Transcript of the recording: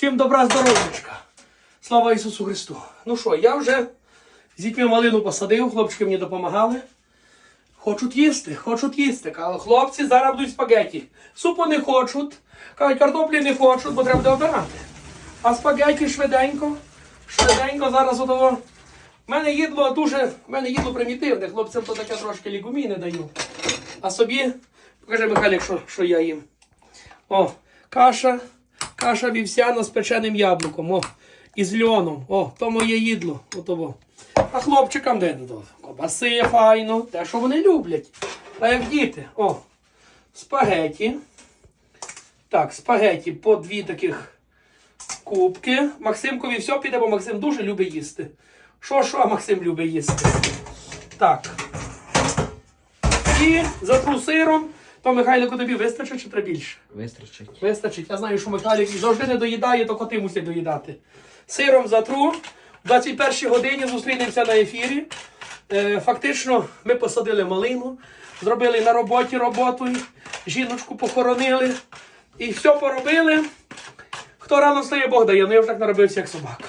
Всім добра здоров'ячка. Слава Ісусу Христу. Ну що, я вже з дітьми малину посадив, хлопчики мені допомагали. Хочуть їсти, хочуть їсти. Але хлопці зараз будуть спагеті. Супу не хочуть, кажуть, картоплі не хочуть, бо треба буде обирати. А спагеті швиденько, швиденько зараз отого. У мене їдло дуже, в мене їдло примітивне, хлопцям то таке трошки лігуміни даю. А собі, покажи Михайлик, що, що я їм. О, каша, каша вівсяна з печеним яблуком. О, і з льоном. О, то моє їдло. Отово. А хлопчикам де то? Кобаси файно, те, що вони люблять. А як діти. О, спагеті. Так, спагеті по дві таких кубки. Максимкові все піде, бо Максим дуже любить їсти. Що, що Максим любить їсти? Так. І затру сиром. То Михайлику тобі вистачить чи треба більше? Вистачить. Вистачить. Я знаю, що Михайлик завжди не доїдає, то коти мусять доїдати. Сиром затру. В 21 годині зустрінемося на ефірі. Е, фактично, ми посадили малину, зробили на роботі роботу, жіночку похоронили і все поробили. Хто рано встає, Бог дає. Ну я вже так наробився, як собака.